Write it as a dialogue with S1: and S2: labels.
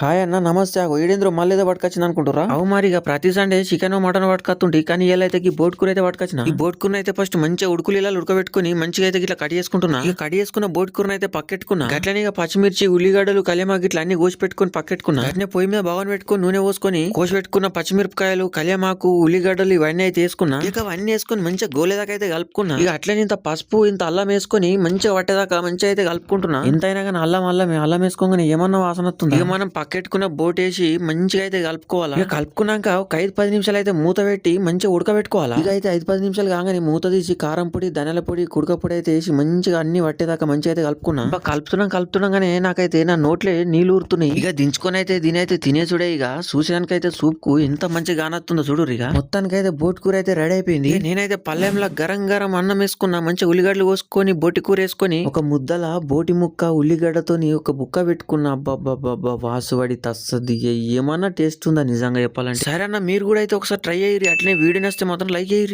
S1: Hi అన్న నమస్తే అగో ఈడేంద్ర మళ్ళీ ఏదో పట్టుకొచ్చింది అనుకుంటారా అవు మరి ఇక ప్రతి సండే చికెన్ మటన్ పట్టుకొస్తుంటే. కానీ ఇలా అయితే ఈ బోట్ కూర అయితే పట్టుకొచ్చిన. ఈ బోట్ కూర అయితే ఫస్ట్ మంచిగా ఉడుకులు ఇలా ఉడకబెట్టుకుని మంచిగా అయితే ఇట్లా కట్ చేసుకుంటున్నా. ఇక కట్ చేసుకున్న బోట్ కూర అయితే పక్కెట్టుకున్నా. అట్లనే ఇక పచ్చిమిర్చి ఉల్లిగడ్డలు కలియమాకు ఇట్లా అన్ని కోసి పెట్టుకుని పక్కెట్టుకున్నా. అట్నే పొయ్యి మీద భవన్ పెట్టుకుని నూనె పోసుకొని కోసి పెట్టుకున్న పచ్చిమిరపకాయలు కలియమాకు ఉల్లిగడ్డలు ఇవన్నీ అయితే వేసుకున్నా. ఇక అవన్నీ వేసుకొని మంచిగా గోలేదాకా అయితే కలుపుకున్నా. ఇక అట్లనే ఇంత పసుపు ఇంత అల్లం వేసుకొని మంచిగా పట్టేదాకా మంచిగా అయితే కలుపుకుంటున్నా. ఎంతైనా కానీ అల్లం అల్లం అల్లం వేసుకోగానే ఏమన్నా వాసన వస్తుంది. ఇక మనం పక్కెట్టుకున్న బోట్ వేసి మంచిగా అయితే కలుపుకోవాలా? ఇక కలుపుకున్నాక ఒక ఐదు పది నిమిషాలు అయితే మూత పెట్టి మంచిగా ఉడకబెట్టుకోవాలా? ఇక అయితే ఐదు పది నిమిషాలు కాగానే మూత తీసి కారం పొడి ధనియాల పొడి కుడక పొడి అయితే వేసి మంచిగా అన్ని పట్టేదాకా మంచిగా అయితే కలుపుకున్నా. కలుపుతున్నాం కలుపుతున్నాగానే నాకైతే నా నోట్లే నీళ్ళు ఊరుతున్నాయి. ఇక దించుకొని అయితే దీని అయితే తినేసుడే ఇక. చూసేదానికైతే సూప్కు ఎంత మంచిగా కానొస్తుందో చూడు ఇక. మొత్తానికైతే బోట్ కూర అయితే రెడీ అయిపోయింది. నేనైతే పల్లెంలో గరం గరం అన్నం వేసుకున్నా మంచిగా ఉల్లిగడ్డలు కోసుకొని బోటి కూర వేసుకొని. ఒక ముద్దల బోటి ముక్క ఉల్లిగడ్డతోని ఒక బుక్క పెట్టుకున్నా. అబ్బా వాడి తస్సది. ఏమన్నా టేస్ట్ ఉందా నిజంగా చెప్పాలంటే? సరే అన్న మీరు కూడా అయితే ఒకసారి ట్రై అయ్యి అట్లనే వీడియో నచ్చితే మాత్రం లైక్ అయ్యి